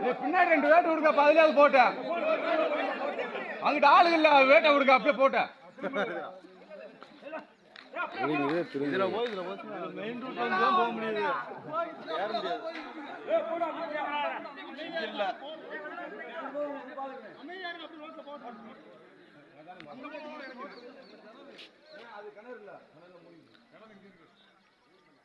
நீ பின்னாடி ரெண்டு வேட்டை விடுங்க பதிலாவது போட்ட அங்கிட்ட ஆளுங்க இல்ல வேட்டை விடுங்க அப்படியே போட்ட இதுல போய் இதுல போய் மெயின் ரூட்ல இருந்து தான் போக முடியுது? ஏற முடியாது இல்ல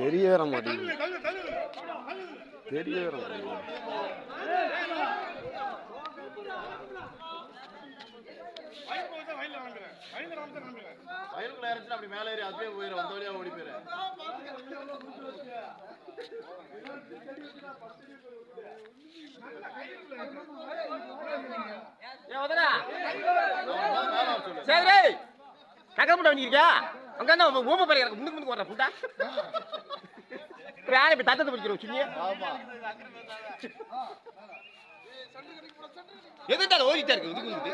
தெரிய வர மாட்டேங்குது. தெரிய வர மாட்டேங்குது. வயலுக்குள்ள இறச்சுனா அப்படி மேலே ஏறி அதுவே போயிடும் வந்த வழியா ஓடி போயிரு சரி நகர முட்டை வண்டிருக்கியா அங்க என்ன ஊம பாரு எனக்கு முன்னுக்கு முன்னுக்கு புட்டா. யாரை இப்ப தத்தத்தை பிடிக்கிறோம் சுண்ணிய ஆமா. எதுக்கு ஓடிட்டா இருக்கு? இதுக்கு.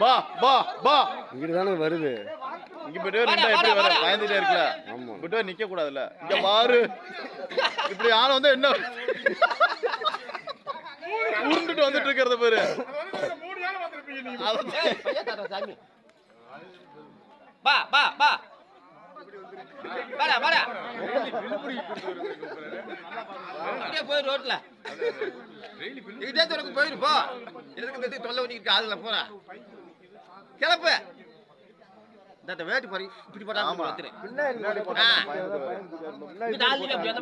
பா பா பா இங்கிட்டு தானே வருது. இங்க போயிட்டு நின்றா எப்படி வர. பயந்துட்டே இருக்கல வர நிக்க கூடாதுல்ல? இங்க பாரு. இப்படி ஆள் வந்து என்ன? உருண்டுட்டு வந்துட்டு இருக்கிறத பாரு. சாமி. பா பா பா வாடா வாடா. அப்படியே போய் ரோட்ல. இதே தூரம் போயிரு போ. எதுக்கு தொல்லை பண்ணிக்கிட்டு ஆளுல போறா? கிளப்பு இந்த வேட்டு பாரு இப்படி போட்டா ஆமா.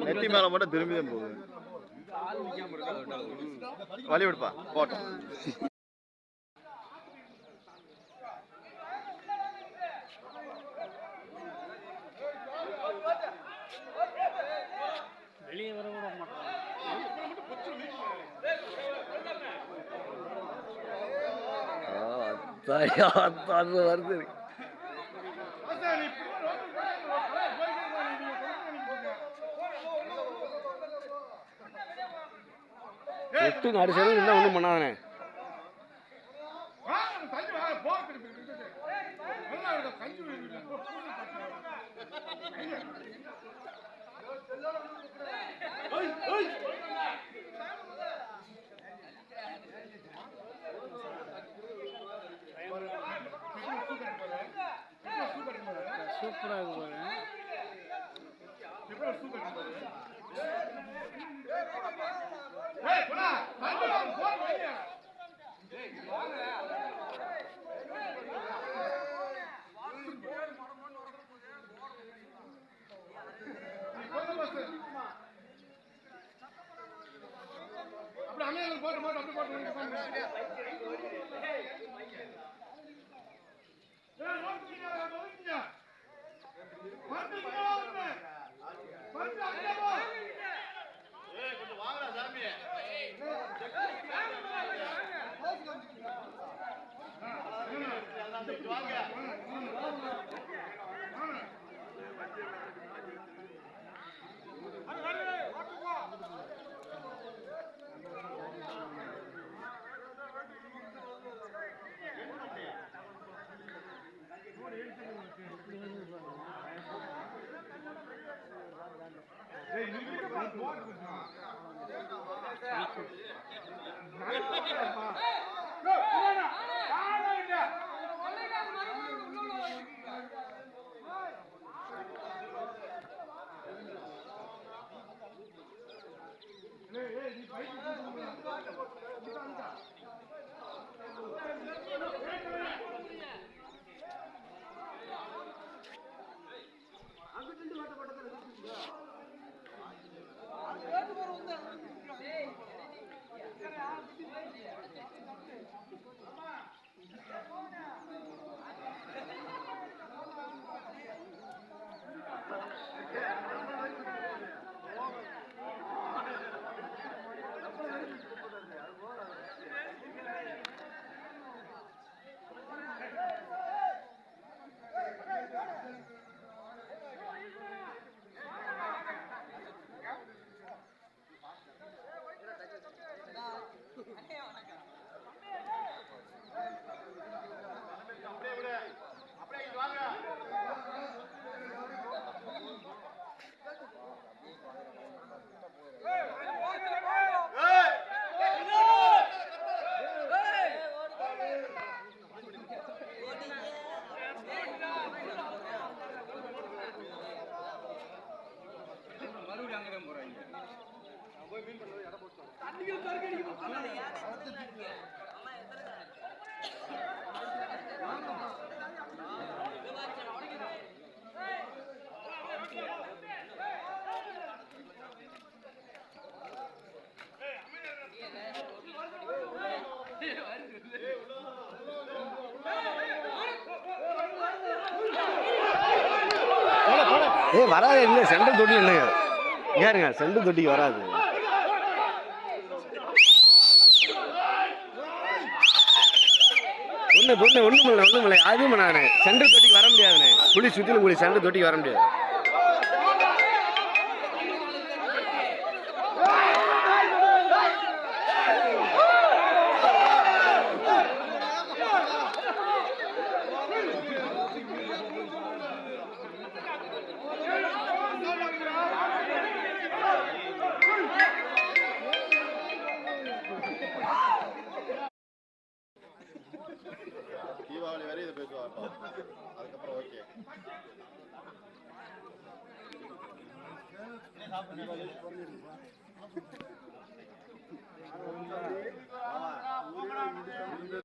நெத்தி மேல மட்டும் திரும்பி தான் போகுது வழி விடுப்பா போட்டோம் அத்தாயா அத்தான் வருது எட்டு நாடு சேரும் இன்னும் ஒன்றும் பண்ணாதானே? 손절한 거 வாங்க. ஏ வராது இல்லை சென்ட்ரல் தொட்டி இல்லைங்க ஏறுங்க சென்ட்ரல் தொட்டிக்கு வராது. ஒன்று பொண்ணு ஒன்றும் இல்லை ஒன்றும் இல்லை அதுவும் நான். சென்ட்ரல் தொட்டிக்கு வர முடியாதுண்ணே புளி சுற்றிலும் புளி சென்ட்ரல் தொட்டிக்கு வர முடியாது. தீபாவளி வரை இதை பேசுவார் அதுக்கப்புறம் ஓகே